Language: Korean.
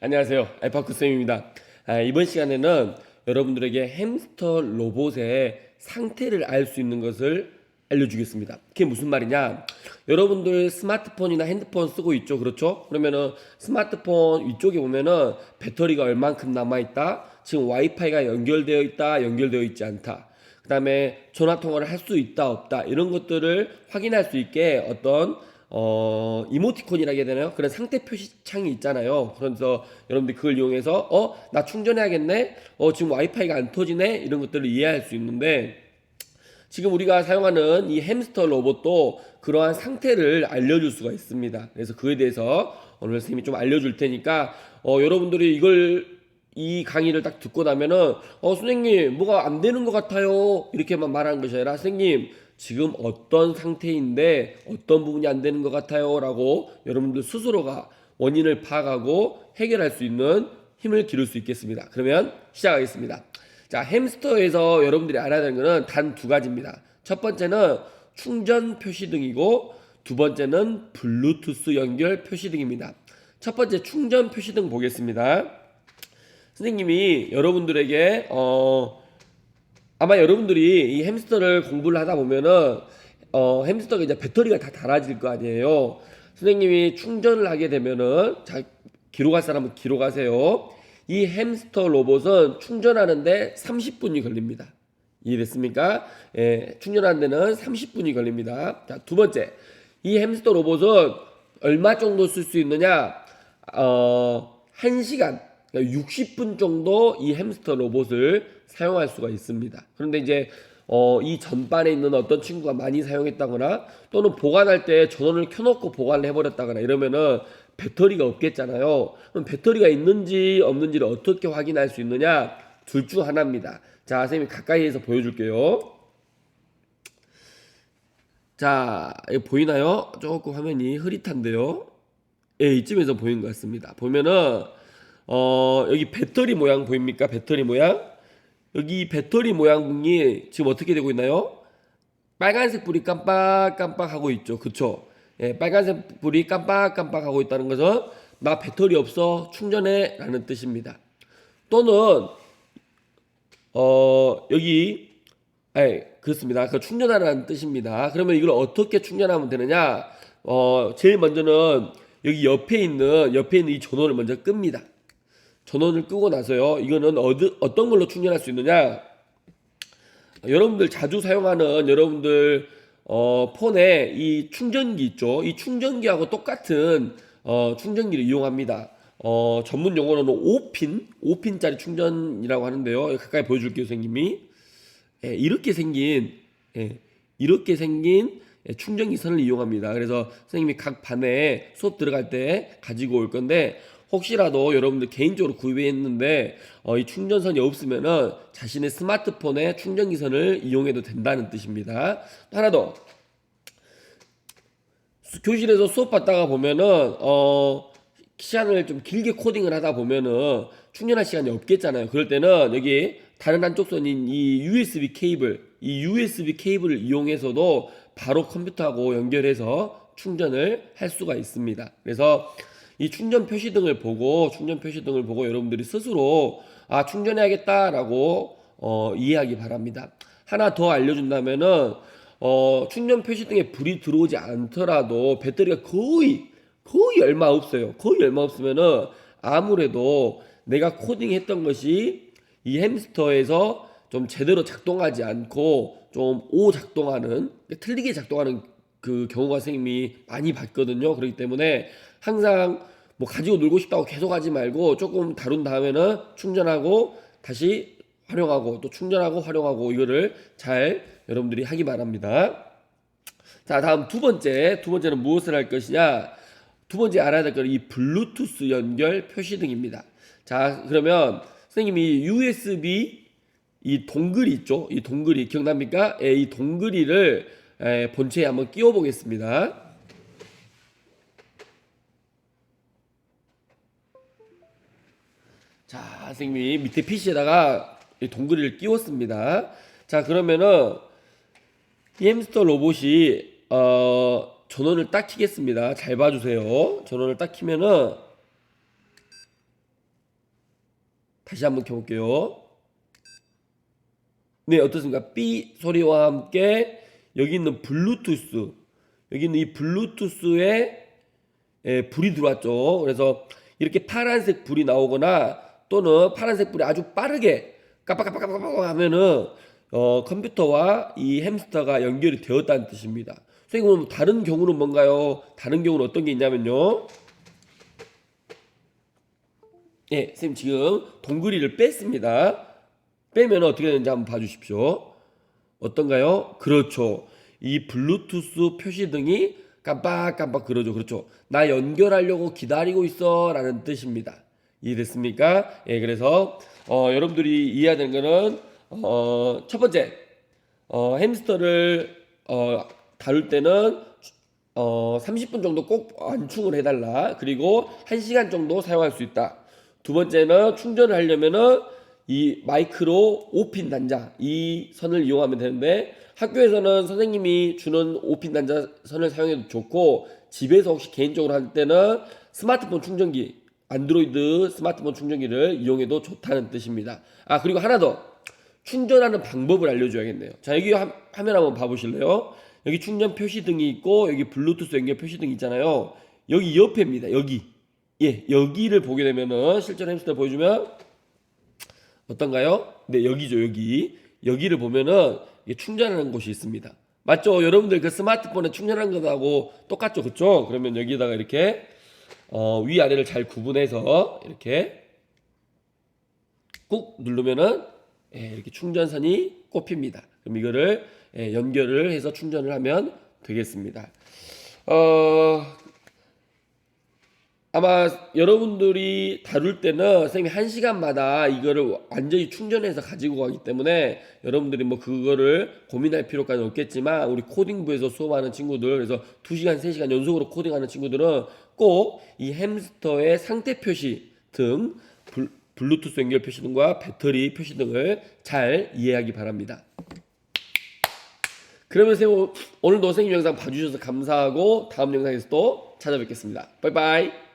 안녕하세요. 알파쿠쌤입니다. 아, 이번 시간에는 여러분들에게 햄스터 로봇의 상태를 알 수 있는 것을 알려주겠습니다. 그게 무슨 말이냐? 여러분들 스마트폰이나 핸드폰 쓰고 있죠, 그렇죠? 그러면은 스마트폰 위쪽에 보면은 배터리가 얼만큼 남아있다, 지금 와이파이가 연결되어 있다, 연결되어 있지 않다. 그 다음에 전화 통화를 할 수 있다, 없다, 이런 것들을 확인할 수 있게 어떤 어, 이모티콘이라고 해야 되나요? 그런 상태 표시 창이 있잖아요. 그래서 여러분들 그걸 이용해서, 어, 나 충전해야겠네? 어, 지금 와이파이가 안 터지네? 이런 것들을 이해할 수 있는데, 지금 우리가 사용하는 이 햄스터 로봇도 그러한 상태를 알려줄 수가 있습니다. 그래서 그에 대해서 오늘 선생님이 좀 알려줄 테니까, 어, 여러분들이 이걸 이 강의를 딱 듣고 나면은 어 선생님 뭐가 안 되는 것 같아요 이렇게만 말하는 것이 아니라 선생님 지금 어떤 상태인데 어떤 부분이 안 되는 것 같아요라고 여러분들 스스로가 원인을 파악하고 해결할 수 있는 힘을 기를 수 있겠습니다. 그러면 시작하겠습니다. 자 햄스터에서 여러분들이 알아야 되는 것은 단 두 가지입니다. 첫 번째는 충전 표시등이고 두 번째는 블루투스 연결 표시등입니다. 첫 번째 충전 표시등 보겠습니다. 선생님이 여러분들에게 어 아마 여러분들이 이 햄스터를 공부를 하다 보면은 어 햄스터가 이제 배터리가 다 닳아질 거 아니에요. 선생님이 충전을 하게 되면은 자 기록할 사람은 기록하세요. 이 햄스터 로봇은 충전하는데 30분이 걸립니다. 이해됐습니까? 예, 충전하는 데는 30분이 걸립니다. 자, 두 번째. 이 햄스터 로봇은 얼마 정도 쓸 수 있느냐? 어, 1시간, 그러니까 60분 정도 이 햄스터 로봇을 사용할 수가 있습니다. 그런데 이제 어, 이 전반에 있는 어떤 친구가 많이 사용했다거나 또는 보관할 때 전원을 켜놓고 보관을 해버렸다거나 이러면은 배터리가 없겠잖아요. 그럼 배터리가 있는지 없는지를 어떻게 확인할 수 있느냐? 둘 중 하나입니다. 자, 선생님이 가까이에서 보여줄게요. 자, 이거 보이나요? 조금 화면이 흐릿한데요. 예, 이쯤에서 보이는 것 같습니다. 보면은 어, 여기 배터리 모양 보입니까? 배터리 모양? 여기 배터리 모양이 지금 어떻게 되고 있나요? 빨간색 불이 깜빡깜빡 하고 있죠. 그쵸? 예, 빨간색 불이 깜빡깜빡 하고 있다는 것은 나 배터리 없어 충전해 라는 뜻입니다. 또는 어, 여기 예, 그렇습니다. 그 충전하라는 뜻입니다. 그러면 이걸 어떻게 충전하면 되느냐? 어, 제일 먼저는 여기 옆에 있는 옆에 있는 이 전원을 먼저 끕니다. 전원을 끄고 나서요. 이거는 어드, 어떤 걸로 충전할 수 있느냐? 여러분들 자주 사용하는 여러분들 어, 폰에 이 충전기 있죠. 이 충전기하고 똑같은 어, 충전기를 이용합니다. 어, 전문 용어로는 5핀, 5핀짜리 충전이라고 하는데요. 가까이 보여줄게요, 선생님이. 예, 이렇게 생긴, 예, 이렇게 생긴 예, 충전기 선을 이용합니다. 그래서 선생님이 각 반에 수업 들어갈 때 가지고 올 건데, 혹시라도 여러분들 개인적으로 구입했는데 어, 이 충전선이 없으면은 자신의 스마트폰에 충전기 선을 이용해도 된다는 뜻입니다. 또 하나 더 수- 교실에서 수업 받다가 보면은 어 시간을 좀 길게 코딩을 하다 보면은 충전할 시간이 없겠잖아요. 그럴 때는 여기 다른 한쪽 선인 이 USB 케이블, 이 USB 케이블을 이용해서도 바로 컴퓨터하고 연결해서 충전을 할 수가 있습니다. 그래서 이 충전 표시등을 보고 충전 표시등을 보고 여러분들이 스스로 아 충전해야겠다라고 어, 이해하기 바랍니다. 하나 더 알려준다면은 어, 충전 표시등에 불이 들어오지 않더라도 배터리가 거의 거의 얼마 없어요. 거의 얼마 없으면은 아무래도 내가 코딩했던 것이 이 햄스터에서 좀 제대로 작동하지 않고 좀 오 작동하는 틀리게 작동하는 그 경우가 선생님이 많이 봤거든요. 그렇기 때문에 항상 뭐 가지고 놀고 싶다고 계속 하지 말고 조금 다룬 다음에는 충전하고 다시 활용하고 또 충전하고 활용하고 이거를 잘 여러분들이 하기 바랍니다. 자, 다음 두 번째. 두 번째는 무엇을 할 것이냐? 두 번째 알아야 될 것은 이 블루투스 연결 표시등입니다. 자, 그러면 선생님이 USB 이 동글이 있죠? 이 동글이 기억납니까? 예, 이 동글이를 예, 본체에 한번 끼워 보겠습니다. 자, 선생님이 밑에 PC에다가 이 동그리를 끼웠습니다. 자, 그러면은 이 햄스터 로봇이 어, 전원을 딱 키겠습니다. 잘 봐주세요. 전원을 딱 키면은 다시 한번 켜볼게요. 네, 어떻습니까? 삐 소리와 함께 여기 있는 블루투스, 여기 있는 이 블루투스에 예, 불이 들어왔죠. 그래서 이렇게 파란색 불이 나오거나 또는 파란색 불이 아주 빠르게 깜빡깜빡깜빡 하면은 어, 컴퓨터와 이 햄스터가 연결이 되었다는 뜻입니다. 선생님 그럼 다른 경우는 뭔가요? 다른 경우는 어떤 게 있냐면요. 예, 선생님 지금 동그리를 뺐습니다. 빼면 어떻게 되는지 한번 봐주십시오. 어떤가요? 그렇죠. 이 블루투스 표시등이 깜빡깜빡 그러죠. 그렇죠. 나 연결하려고 기다리고 있어 라는 뜻입니다. 이해됐습니까? 예, 그래서 어, 여러분들이 이해해야 되는 거는 어, 첫 번째 어, 햄스터를 어, 다룰 때는 어, 30분 정도 꼭 안충을 해달라. 그리고 1시간 정도 사용할 수 있다. 두 번째는 충전을 하려면은 이 마이크로 5핀 단자 이 선을 이용하면 되는데 학교에서는 선생님이 주는 5핀 단자 선을 사용해도 좋고 집에서 혹시 개인적으로 할 때는 스마트폰 충전기 안드로이드 스마트폰 충전기를 이용해도 좋다는 뜻입니다. 아 그리고 하나 더 충전하는 방법을 알려줘야겠네요. 자 여기 화, 화면 한번 봐보실래요? 여기 충전 표시등이 있고 여기 블루투스 연결 표시등 있잖아요. 여기 옆에입니다. 여기 예 여기를 보게 되면은 실제로 햄스터 보여주면 어떤가요? 네 여기죠 여기 여기를 보면은 충전하는 곳이 있습니다. 맞죠? 여러분들 그 스마트폰에 충전하는 것하고 똑같죠, 그렇죠? 그러면 여기다가 이렇게 어, 위 아래를 잘 구분해서 이렇게 꾹 누르면은 예, 이렇게 충전선이 꼽힙니다. 그럼 이거를 예, 연결을 해서 충전을 하면 되겠습니다. 어, 아마 여러분들이 다룰 때는 선생님이 한 시간마다 이거를 완전히 충전해서 가지고 가기 때문에 여러분들이 뭐 그거를 고민할 필요까지 없겠지만 우리 코딩부에서 수업하는 친구들 그래서 2시간, 3시간 연속으로 코딩하는 친구들은 꼭 이 햄스터의 상태 표시 등 블, 블루투스 연결 표시 등과 배터리 표시 등을 잘 이해하기 바랍니다. 그러면 선생님 오늘도 선생님 영상 봐주셔서 감사하고 다음 영상에서 또 찾아뵙겠습니다. 바이바이.